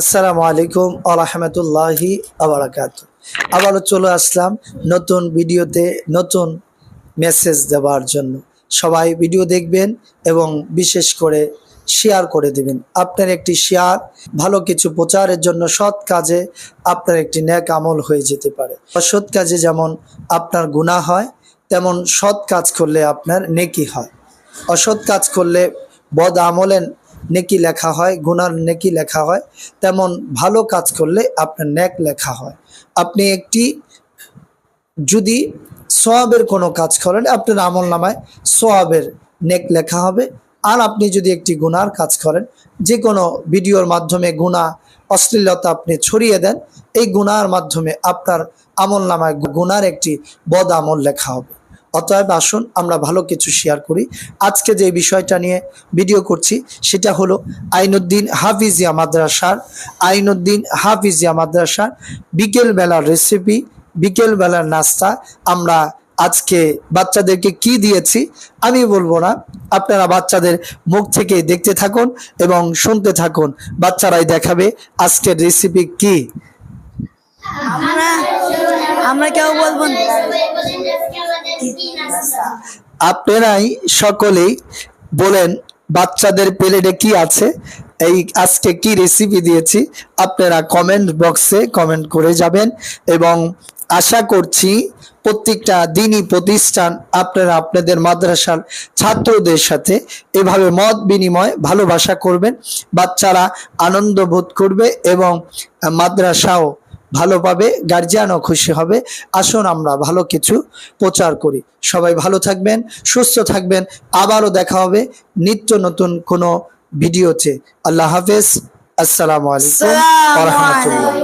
আসসালামু আলাইকুম আরহামতুল্লাহি আবরাকাত আবারও চলে আসলাম নতুন ভিডিওতে, নতুন মেসেজ দেওয়ার জন্য। সবাই ভিডিও দেখবেন এবং বিশেষ করে শেয়ার করে দেবেন। আপনার একটি শেয়ার ভালো কিছু প্রচারের জন্য সৎ কাজে আপনার একটি ন্যাক আমল হয়ে যেতে পারে। অসৎ কাজে যেমন আপনার গুনাহ হয়, তেমন সৎ কাজ করলে আপনার নেকি হয়। অসৎ কাজ করলে বদ আমলের নেকি লেখা হয়, গুনার নেকি লেখা হয়, তেমন ভালো কাজ করলে আপনার নেক লেখা হয়। আপনি একটি, যদি সোয়াবের কোনো কাজ করেন, আপনার আমল নামায় সোয়াবের নেক লেখা হবে। আর আপনি যদি একটি গুনার কাজ করেন, যে কোনো ভিডিওর মাধ্যমে গুণা অশ্লীলতা আপনি ছড়িয়ে দেন, এই গুনার মাধ্যমে আপনার আমল নামায় গুনার একটি বদ আমল লেখা হবে। অতএব আসুন, আমরা ভালো কিছু শেয়ার করি। আজকে যে বিষয়টা নিয়ে ভিডিও করছি, সেটা হলো আইনুদ্দিন হাফিজিয়া মাদ্রাসার, আইনুদ্দিন হাফিজিয়া মাদ্রাসার বিকেল বেলার রেসিপি বিকেল বেলার নাস্তা আমরা আজকে বাচ্চাদেরকে কি দিয়েছি, আমি বলব না। আপনারা বাচ্চাদের মুখ থেকে দেখতে থাকুন এবং শুনতে থাকুন। বাচ্চারাই দেখাবে আজকের রেসিপি কি। আমরা আমরা কেউ বলব। আপনারাই সকলেই বলেন, বাচ্চাদের প্লেটে কি আছে? এই আজকে কি রেসিপি দিয়েছি? আপনারা কমেন্ট বক্সে কমেন্ট করে যাবেন এবং আশা করছি প্রত্যেকটা দিনই প্রতিষ্ঠান আপনারা আপনাদের মাদ্রাসার ছাত্রদের সাথে এভাবে মত বিনিময়, ভালোবাসা করবেন। বাচ্চারা আনন্দ বোধ করবে এবং মাদ্রাসাও ভালো পাবে গার্জিয়ানও খুশি হবে। আসুন আমরা ভালো কিছু প্রচার করি। সবাই ভালো থাকবেন সুস্থ থাকবেন। আবারও দেখা হবে নিত্য নতুন কোনো ভিডিওতে। আল্লাহ হাফেজ। আসসালামু আলাইকুম রহমতুল্লাহ।